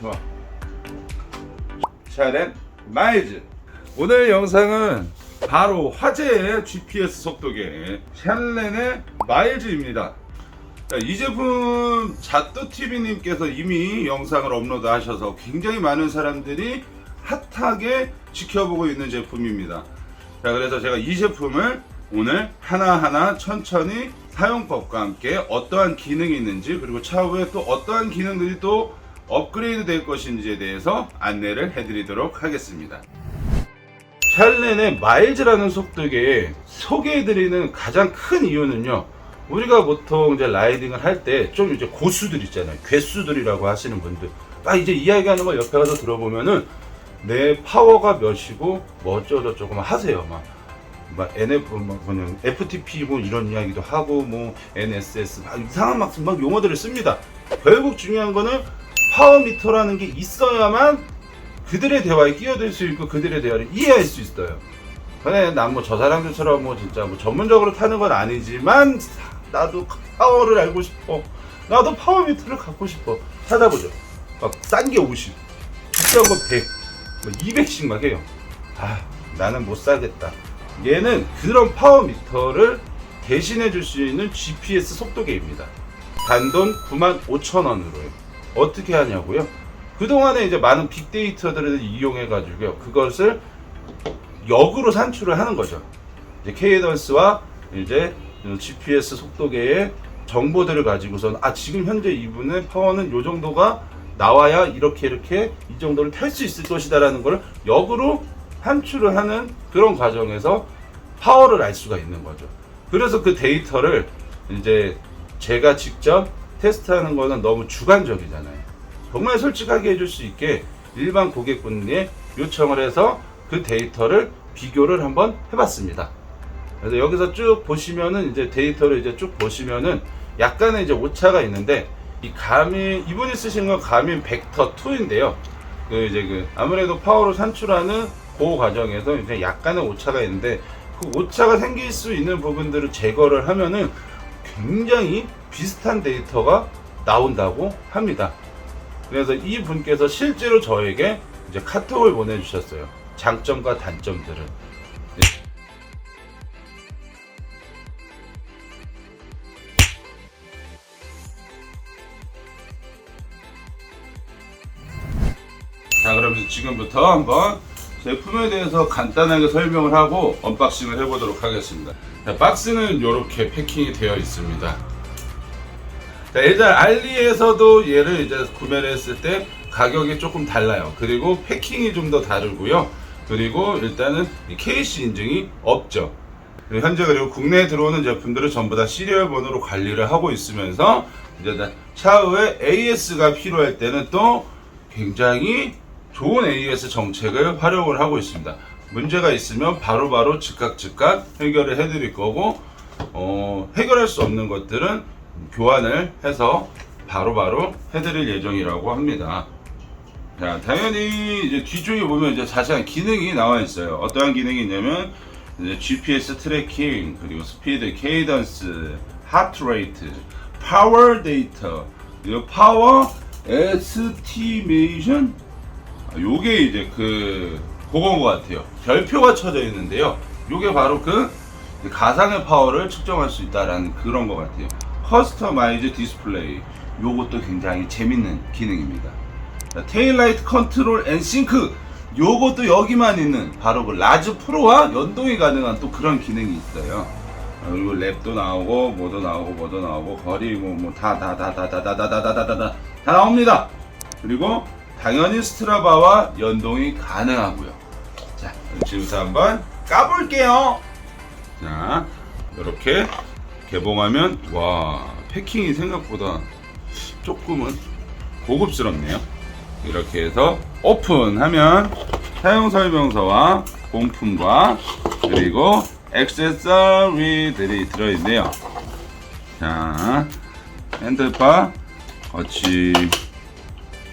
좋아. 샤렌 마일즈. 오늘 영상은 바로 화제의 GPS 속도계 샬렌의 마일즈입니다. 자, 이 제품 자또TV님께서 이미 영상을 업로드 하셔서 굉장히 많은 사람들이 핫하게 지켜보고 있는 제품입니다. 자, 그래서 제가 이 제품을 오늘 하나하나 천천히 사용법과 함께 어떠한 기능이 있는지 그리고 차후에 또 어떠한 기능들이 또 업그레이드 될 것인지에 대해서 안내를 해드리도록 하겠습니다. 샬렌의 마일즈라는 속도계에 소개해드리는 가장 큰 이유는요. 우리가 보통 이제 라이딩을 할 때 좀 이제 고수들 있잖아요. 괴수들이라고 하시는 분들. 아 이제 이야기하는 걸 옆에 가서 들어보면은 내 파워가 몇이고 뭐 어쩌고 저쩌고 막 하세요. 막, 막 NF 뭐 그냥 FTP 뭐 이런 이야기도 하고 뭐 NSS 막 이상한 막, 막 용어들을 씁니다. 결국 중요한 거는 파워미터라는 게 있어야만 그들의 대화에 끼어들 수 있고 그들의 대화를 이해할 수 있어요. 그래 난뭐 저 사람들처럼 뭐 진짜 뭐 전문적으로 타는 건 아니지만 나도 파워를 알고 싶어. 나도 파워미터를 갖고 싶어. 찾아보죠. 막 싼 게 50, 비싼 거 100, 뭐 200씩 막 해요. 아 나는 못 사겠다. 얘는 그런 파워미터를 대신해 줄 수 있는 GPS 속도계입니다. 단돈 9만 5천 원으로요. 어떻게 하냐고요? 그동안에 이제 많은 빅데이터들을 이용해 가지고요. 그것을 역으로 산출을 하는 거죠. 이제 케이던스와 이제 GPS 속도계의 정보들을 가지고선 아 지금 현재 이분의 파워는 요 정도가 나와야 이렇게 이렇게 이 정도를 탈 수 있을 것이다라는 걸 역으로 산출을 하는 그런 과정에서 파워를 알 수가 있는 거죠. 그래서 그 데이터를 이제 제가 직접 테스트하는 거는 너무 주관적이잖아요. 정말 솔직하게 해줄 수 있게 일반 고객분에 요청을 해서 그 데이터를 비교를 한번 해봤습니다. 그래서 여기서 쭉 보시면은 이제 데이터를 이제 쭉 보시면은 약간의 이제 오차가 있는데 이 가민 이분이 쓰신 건 가민 벡터 2인데요. 그 이제 그 아무래도 파워를 산출하는 그 과정에서 이제 약간의 오차가 있는데 그 오차가 생길 수 있는 부분들을 제거를 하면은 굉장히 비슷한 데이터가 나온다고 합니다. 그래서 이 분께서 실제로 저에게 이제 카톡을 보내주셨어요. 장점과 단점들을. 네. 자, 그러면 지금부터 한번 제품에 대해서 간단하게 설명을 하고 언박싱을 해보도록 하겠습니다. 자, 박스는 이렇게 패킹이 되어 있습니다. 자, 일단 알리에서도 얘를 이제 구매를 했을 때 가격이 조금 달라요. 그리고 패킹이 좀 더 다르고요. 그리고 일단은 이 KC 인증이 없죠. 현재 그리고 국내에 들어오는 제품들을 전부 다 시리얼 번호로 관리를 하고 있으면서 이제 다 차후에 AS가 필요할 때는 또 굉장히 좋은 AS 정책을 활용을 하고 있습니다. 문제가 있으면 바로바로 즉각 즉각 해결을 해드릴 거고 어, 해결할 수 없는 것들은 교환을 해서 바로 바로 해드릴 예정이라고 합니다. 자, 당연히 이제 뒤쪽에 보면 이제 자세한 기능이 나와 있어요. 어떠한 기능이 있냐면 GPS 트래킹, 그리고 스피드, 케이던스, 하트 레이트, 파워 데이터, 그리고 파워 에스티메이션 아, 요게 이제 그 그건 것 같아요. 별표가 쳐져 있는데요. 요게 바로 그 가상의 파워를 측정할 수 있다라는 그런 것 같아요. 커스터마이즈 디스플레이 요것도 굉장히 재밌는 기능입니다. 자, 테일라이트 컨트롤 앤 싱크 요것도 여기만 있는 바로 그 라즈 프로와 연동이 가능한 또 그런 기능이 있어요. 어, 그리고 랩도 나오고 뭐도 나오고 뭐도 나오고 거리 뭐뭐다다다다다다다다다다다 다 나옵니다. 그리고 당연히 스트라바와 연동이 가능하고요. 자, 지금부터 한번 까볼게요. 자, 이렇게 개봉하면 와 패킹이 생각보다 조금은 고급스럽네요. 이렇게 해서 오픈하면 사용 설명서와 공품과 그리고 액세서리들이 들어있네요. 자, 핸들바 거치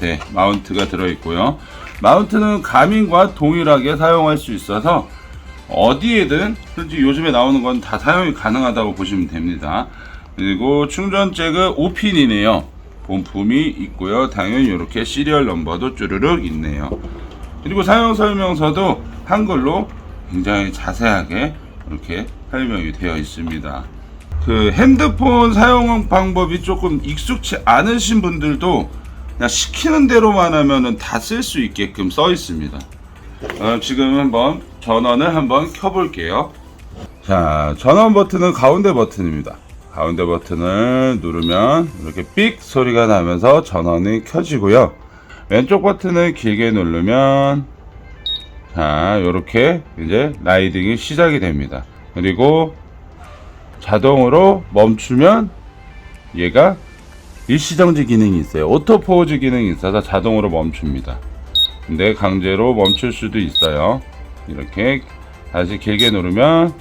네, 마운트가 들어있고요. 마운트는 가민과 동일하게 사용할 수 있어서 어디에든 솔직히 요즘에 나오는 건 다 사용이 가능하다고 보시면 됩니다. 그리고 충전 잭은 5핀이네요. 본품이 있고요. 당연히 이렇게 시리얼 넘버도 쭈르륵 있네요. 그리고 사용 설명서도 한글로 굉장히 자세하게 이렇게 설명이 되어 있습니다. 그 핸드폰 사용 방법이 조금 익숙치 않으신 분들도 그냥 시키는 대로만 하면은 다 쓸 수 있게끔 써 있습니다. 어, 지금 한번 전원을 한번 켜볼게요. 자, 전원 버튼은 가운데 버튼입니다. 가운데 버튼을 누르면 이렇게 삑 소리가 나면서 전원이 켜지고요. 왼쪽 버튼을 길게 누르면 자, 이렇게 이제 라이딩이 시작이 됩니다. 그리고 자동으로 멈추면 얘가 일시정지 기능이 있어요. 오토 포즈 기능이 있어서 자동으로 멈춥니다. 근데 강제로 멈출 수도 있어요. 이렇게 다시 길게 누르면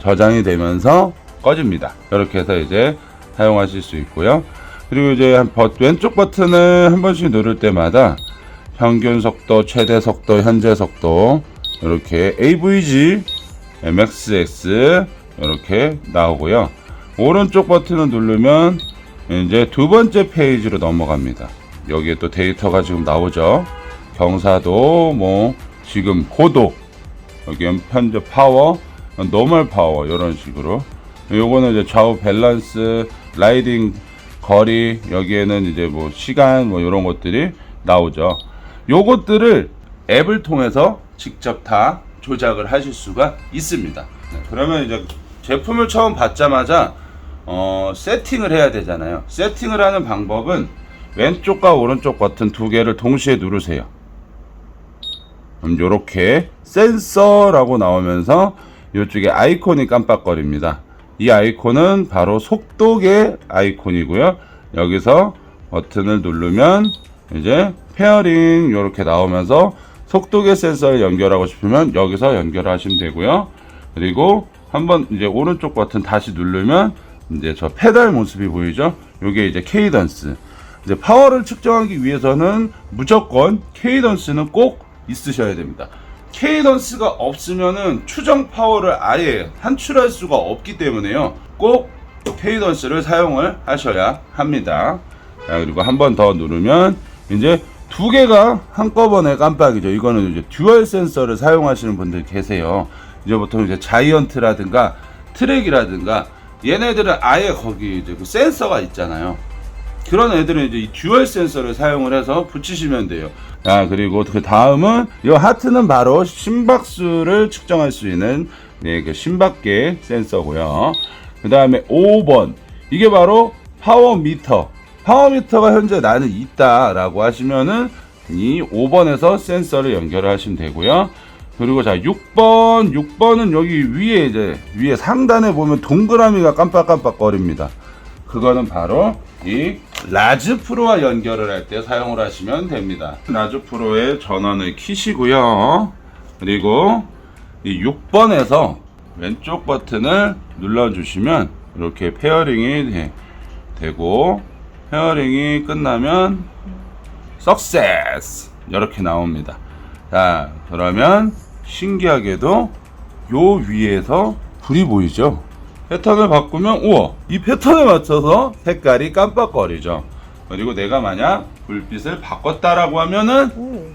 저장이 되면서 꺼집니다. 이렇게 해서 이제 사용하실 수 있고요. 그리고 이제 한 버- 왼쪽 버튼을 한 번씩 누를 때마다 평균 속도, 최대 속도, 현재 속도 이렇게 AVG, MXX 이렇게 나오고요. 오른쪽 버튼을 누르면 이제 두 번째 페이지로 넘어갑니다. 여기에 또 데이터가 지금 나오죠. 경사도 뭐 지금 고도 현재 파워, 노멀 파워 이런 식으로 요거는 이제 좌우 밸런스, 라이딩 거리 여기에는 이제 뭐 시간 뭐 이런 것들이 나오죠. 요것들을 앱을 통해서 직접 다 조작을 하실 수가 있습니다. 네, 그러면 이제 제품을 처음 받자마자 어, 세팅을 해야 되잖아요. 세팅을 하는 방법은 왼쪽과 오른쪽 버튼 두 개를 동시에 누르세요. 그럼 요렇게 센서라고 나오면서 이쪽에 아이콘이 깜빡거립니다. 이 아이콘은 바로 속도계 아이콘이고요. 여기서 버튼을 누르면 이제 페어링 이렇게 나오면서 속도계 센서를 연결하고 싶으면 여기서 연결하시면 되고요. 그리고 한번 이제 오른쪽 버튼 다시 누르면 이제 저 페달 모습이 보이죠? 요게 이제 케이던스. 이제 파워를 측정하기 위해서는 무조건 케이던스는 꼭 있으셔야 됩니다. 케이던스가 없으면은 추정 파워를 아예 산출할 수가 없기 때문에요. 꼭 케이던스를 사용을 하셔야 합니다. 자, 그리고 한 번 더 누르면 이제 두 개가 한꺼번에 깜빡이죠. 이거는 이제 듀얼 센서를 사용하시는 분들 계세요. 이제 보통 이제 자이언트라든가 트랙이라든가 얘네들은 아예 거기 이제 그 센서가 있잖아요. 그런 애들은 이제 이 듀얼 센서를 사용을 해서 붙이시면 돼요. 아, 그리고 그 다음은 이 하트는 바로 심박수를 측정할 수 있는 네, 그 심박계 센서고요. 그 다음에 5번. 이게 바로 파워미터. 파워미터가 현재 나는 있다라고 하시면은 이 5번에서 센서를 연결을 하시면 되고요. 그리고 자 6번 6번은 여기 위에 이제 위에 상단에 보면 동그라미가 깜빡깜빡 거립니다. 그거는 바로 이 라즈 프로와 연결을 할 때 사용을 하시면 됩니다. 라즈 프로의 전원을 키시고요. 그리고 이 6번에서 왼쪽 버튼을 눌러주시면 이렇게 페어링이 되, 되고 페어링이 끝나면 석세스 이렇게 나옵니다. 자 그러면 신기하게도 요 위에서 불이 보이죠? 패턴을 바꾸면 우와 이 패턴에 맞춰서 색깔이 깜빡거리죠. 그리고 내가 만약 불빛을 바꿨다라고 하면은 오.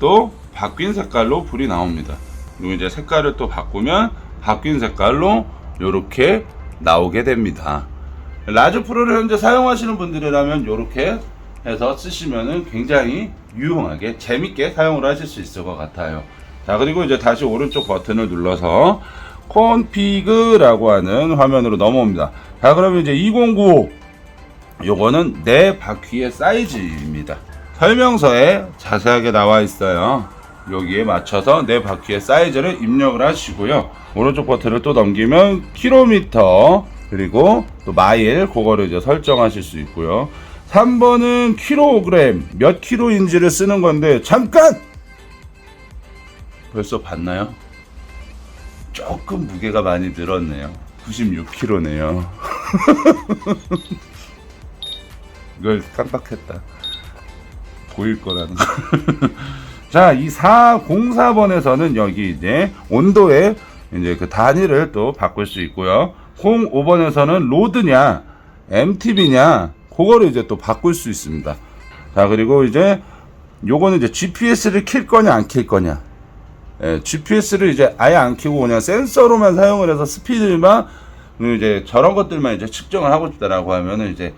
또 바뀐 색깔로 불이 나옵니다. 그리고 이제 색깔을 또 바꾸면 바뀐 색깔로 이렇게 나오게 됩니다. 라즈 프로를 현재 사용하시는 분들이라면 이렇게 해서 쓰시면은 굉장히 유용하게 재밌게 사용을 하실 수 있을 것 같아요. 자 그리고 이제 다시 오른쪽 버튼을 눌러서 콘피그라고 하는 화면으로 넘어옵니다. 자 그러면 이제 2095 요거는 네 바퀴의 사이즈입니다. 설명서에 자세하게 나와 있어요. 여기에 맞춰서 네 바퀴의 사이즈를 입력을 하시고요. 오른쪽 버튼을 또 넘기면 킬로미터 그리고 또 마일 그거를 이제 설정하실 수 있고요. 3번은 킬로그램 몇 킬로인지를 쓰는 건데 잠깐 벌써 봤나요? 조금 무게가 많이 늘었네요. 96kg네요. 이걸 깜빡했다. 보일 거라는 거. 자, 이 404번에서는 여기 이제 온도에 이제 그 단위를 또 바꿀 수 있고요. 05번에서는 로드냐, MTB냐, 그거를 이제 또 바꿀 수 있습니다. 자 그리고 이제 요거는 이제 GPS를 킬 거냐 안 킬 거냐. 예, GPS를 이제 아예 안 켜고 그냥 센서로만 사용을 해서 스피드만 그리고 이제 저런 것들만 이제 측정을 하고 싶다라고 하면은 이제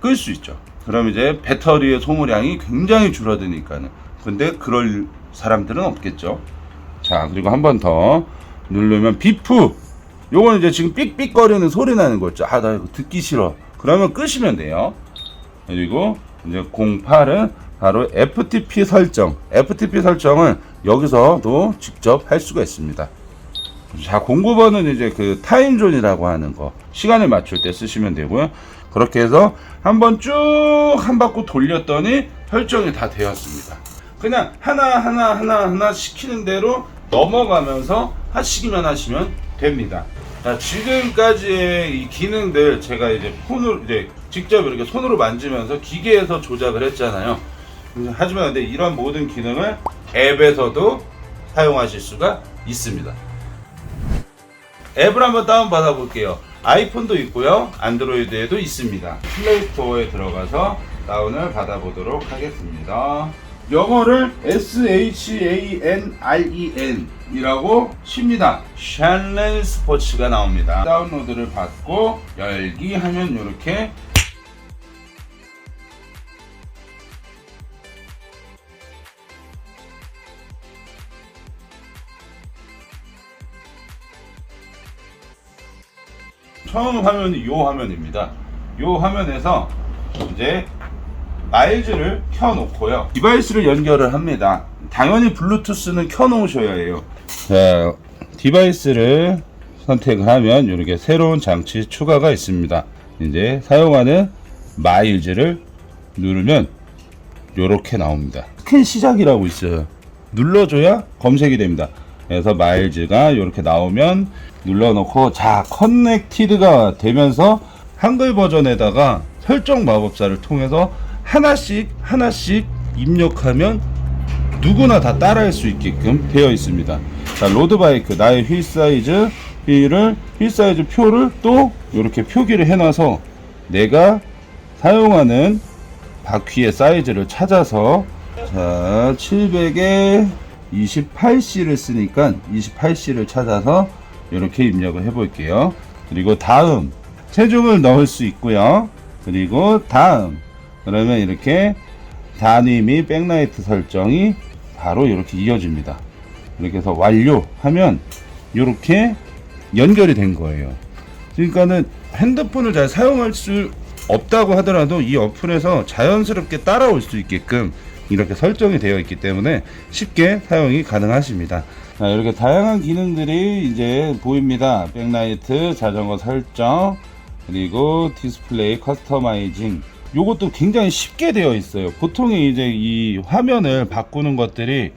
끌 수 있죠. 그럼 이제 배터리의 소모량이 굉장히 줄어드니까는. 근데 그럴 사람들은 없겠죠. 자, 그리고 한 번 더 누르면 비프. 요거는 이제 지금 삑삑거리는 소리 나는 거 있죠. 아, 나 이거 듣기 싫어. 그러면 끄시면 돼요. 그리고 이제 08은 바로 FTP 설정. FTP 설정은 여기서도 직접 할 수가 있습니다. 자, 09번은 이제 그 타임존이라고 하는 거. 시간을 맞출 때 쓰시면 되고요. 그렇게 해서 한번 쭉 한 바퀴 돌렸더니 설정이 다 되었습니다. 그냥 하나, 하나, 하나, 하나 시키는 대로 넘어가면서 하시기만 하시면 됩니다. 자, 지금까지의 이 기능들 제가 이제 폰으로, 이제 직접 이렇게 손으로 만지면서 기계에서 조작을 했잖아요. 하지만 근데 이런 모든 기능을 앱에서도 사용하실 수가 있습니다. 앱을 한번 다운 받아 볼게요. 아이폰도 있고요. 안드로이드에도 있습니다. 플레이 스토어에 들어가서 다운을 받아 보도록 하겠습니다. 영어를 S-H-A-N-R-E-N 이라고 칩니다. 샬렌 스포츠가 나옵니다. 다운로드를 받고 열기 하면 이렇게 처음 화면이 요 화면입니다. 요 화면에서 이제 마일즈를 켜놓고요. 디바이스를 연결을 합니다. 당연히 블루투스는 켜놓으셔야 해요. 자, 디바이스를 선택을 하면 이렇게 새로운 장치 추가가 있습니다. 이제 사용하는 마일즈를 누르면 이렇게 나옵니다. 스캔 시작이라고 있어요. 눌러줘야 검색이 됩니다. 그래서 마일즈가 이렇게 나오면 눌러놓고 자 커넥티드가 되면서 한글 버전에다가 설정 마법사를 통해서 하나씩 하나씩 입력하면 누구나 다 따라할 수 있게끔 되어 있습니다. 자 로드바이크 나의 휠 사이즈 휠을 휠 사이즈 표를 또 이렇게 표기를 해놔서 내가 사용하는 바퀴의 사이즈를 찾아서 자 700에 28C를 쓰니까 28C를 찾아서 이렇게 입력을 해 볼게요. 그리고 다음 체중을 넣을 수 있고요. 그리고 다음 그러면 이렇게 단위 및 백라이트 설정이 바로 이렇게 이어집니다. 이렇게 해서 완료하면 이렇게 연결이 된 거예요. 그러니까는 핸드폰을 잘 사용할 수 없다고 하더라도 이 어플에서 자연스럽게 따라올 수 있게끔 이렇게 설정이 되어 있기 때문에 쉽게 사용이 가능하십니다. 자, 이렇게 다양한 기능들이 이제 보입니다. 백라이트, 자전거 설정, 그리고 디스플레이 커스터마이징. 요것도 굉장히 쉽게 되어 있어요. 보통의 이제 이 화면을 바꾸는 것들이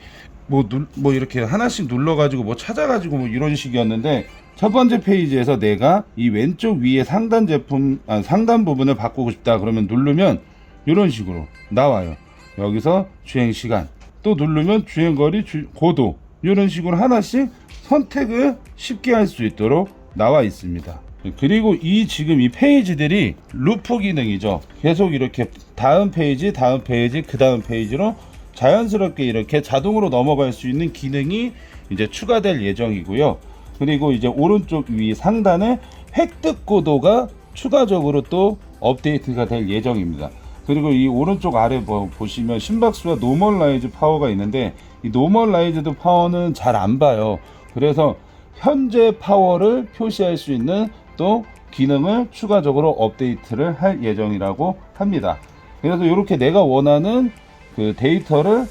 뭐, 눌, 뭐 이렇게 하나씩 눌러가지고 뭐 찾아가지고 뭐 이런 식이었는데 첫 번째 페이지에서 내가 이 왼쪽 위에 상단 제품, 아, 상단 부분을 바꾸고 싶다 그러면 누르면 이런 식으로 나와요. 여기서 주행 시간 또 누르면 주행 거리 주, 고도 이런 식으로 하나씩 선택을 쉽게 할 수 있도록 나와 있습니다. 그리고 이 지금 이 페이지들이 루프 기능이죠. 계속 이렇게 다음 페이지, 다음 페이지, 그 다음 페이지로 자연스럽게 이렇게 자동으로 넘어갈 수 있는 기능이 이제 추가될 예정이고요. 그리고 이제 오른쪽 위 상단에 획득 고도가 추가적으로 또 업데이트가 될 예정입니다. 그리고 이 오른쪽 아래 뭐 보시면 심박수와 노멀 라이즈 파워가 있는데 이 노멀 라이즈드 파워는 잘 안 봐요. 그래서 현재 파워를 표시할 수 있는 또 기능을 추가적으로 업데이트를 할 예정이라고 합니다. 그래서 이렇게 내가 원하는 그 데이터를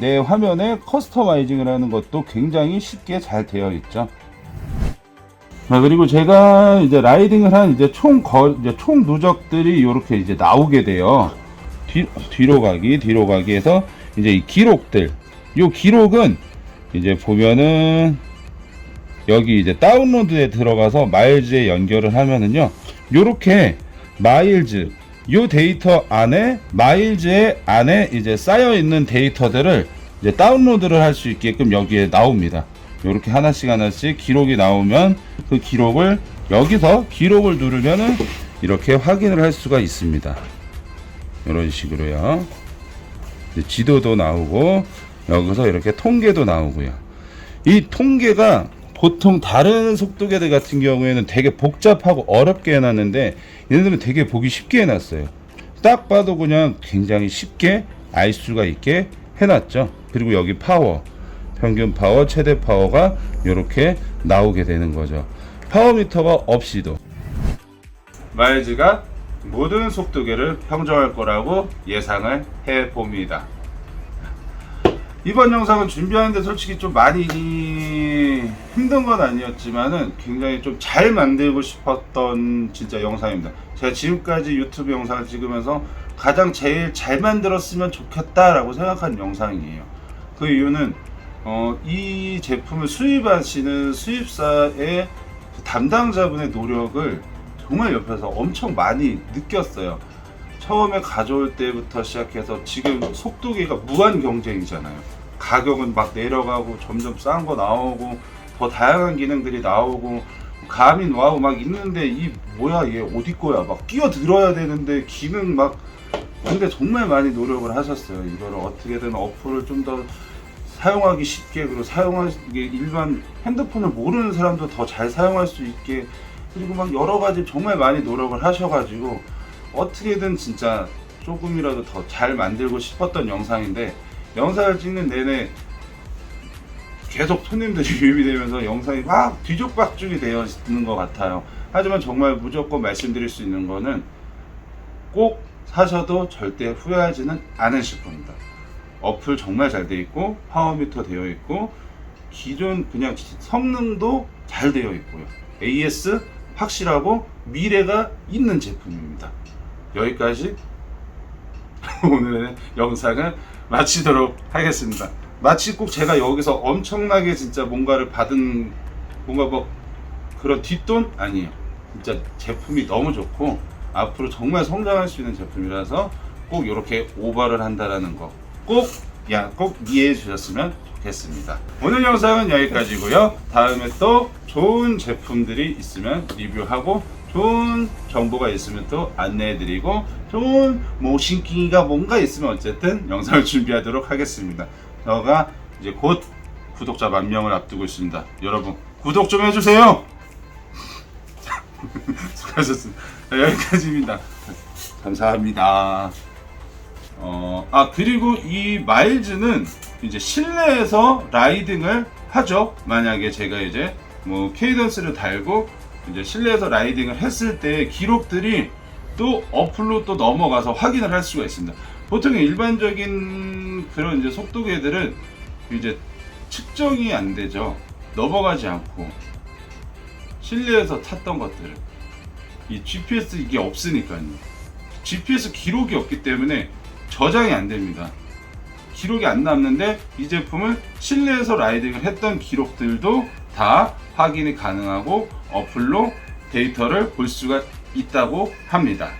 내 화면에 커스터마이징을 하는 것도 굉장히 쉽게 잘 되어 있죠. 자, 그리고 제가 이제 라이딩을 한 이제 총 거, 이제 총 누적들이 이렇게 이제 나오게 돼요. 뒤, 뒤로 가기, 뒤로 가기 해서 이제 이 기록들. 요 기록은 이제 보면은 여기 이제 다운로드에 들어가서 마일즈에 연결을 하면은요. 요렇게 마일즈 요 데이터 안에 마일즈의 안에 이제 쌓여 있는 데이터들을 이제 다운로드를 할 수 있게끔 여기에 나옵니다. 이렇게 하나씩 하나씩 기록이 나오면 그 기록을 여기서 기록을 누르면은 이렇게 확인을 할 수가 있습니다. 이런 식으로요. 지도도 나오고 여기서 이렇게 통계도 나오고요. 이 통계가 보통 다른 속도계들 같은 경우에는 되게 복잡하고 어렵게 해놨는데 얘네들은 되게 보기 쉽게 해놨어요. 딱 봐도 그냥 굉장히 쉽게 알 수가 있게 해놨죠. 그리고 여기 파워, 평균 파워, 최대 파워가 이렇게 나오게 되는 거죠. 파워미터가 없이도 마일즈가 모든 속도계를 평정할 거라고 예상을 해 봅니다. 이번 영상은 준비하는데 솔직히 좀 많이 힘든 건 아니었지만은 굉장히 좀 잘 만들고 싶었던 진짜 영상입니다. 제가 지금까지 유튜브 영상을 찍으면서 가장 제일 잘 만들었으면 좋겠다라고 생각한 영상이에요. 그 이유는 어, 이 제품을 수입하시는 수입사의 그 담당자분의 노력을 정말 옆에서 엄청 많이 느꼈어요. 처음에 가져올 때부터 시작해서 지금 속도계가 무한 경쟁이잖아요. 가격은 막 내려가고 점점 싼 거 나오고 더 다양한 기능들이 나오고 가민 와우 막 있는데 이 뭐야 얘 어디 거야 막 끼어 들어야 되는데 기능 막 근데 정말 많이 노력을 하셨어요. 이거를 어떻게든 어플을 좀더 사용하기 쉽게 그리고 사용하기 일반 핸드폰을 모르는 사람도 더 잘 사용할 수 있게 그리고 막 여러 가지 정말 많이 노력을 하셔가지고 어떻게든 진짜 조금이라도 더 잘 만들고 싶었던 영상인데 영상을 찍는 내내 계속 손님들이 유입이 되면서 영상이 막 뒤죽박죽이 되어 있는 것 같아요. 하지만 정말 무조건 말씀드릴 수 있는 거는 꼭 사셔도 절대 후회하지는 않으실 겁니다. 어플 정말 잘 돼 있고 파워미터 되어 있고 기존 그냥 성능도 잘 되어 있고요. AS 확실하고 미래가 있는 제품입니다. 여기까지 오늘의 영상을 마치도록 하겠습니다. 마치 꼭 제가 여기서 엄청나게 진짜 뭔가를 받은 뭔가 뭐 그런 뒷돈 아니에요. 진짜 제품이 너무 좋고 앞으로 정말 성장할 수 있는 제품이라서 꼭 이렇게 오버를 한다라는 거 꼭 야, 꼭 이해해 주셨으면 좋겠습니다. 오늘 영상은 여기까지고요. 다음에 또 좋은 제품들이 있으면 리뷰하고 좋은 정보가 있으면 또 안내해 드리고 좋은 뭐 신기가 뭔가 있으면 어쨌든 영상을 준비하도록 하겠습니다. 저가 이제 곧 구독자 만 명을 앞두고 있습니다. 여러분 구독 좀 해주세요. 수고하셨습니다. 자, 여기까지입니다. 감사합니다. 어, 아, 그리고 이 마일즈는 이제 실내에서 라이딩을 하죠. 만약에 제가 이제 뭐 케이던스를 달고 이제 실내에서 라이딩을 했을 때 기록들이 또 어플로 또 넘어가서 확인을 할 수가 있습니다. 보통 일반적인 그런 이제 속도계들은 이제 측정이 안 되죠. 넘어가지 않고 실내에서 탔던 것들을 이 GPS 이게 없으니까요. GPS 기록이 없기 때문에 저장이 안 됩니다. 기록이 안 남는데 이 제품은 실내에서 라이딩을 했던 기록들도 다 확인이 가능하고 어플로 데이터를 볼 수가 있다고 합니다.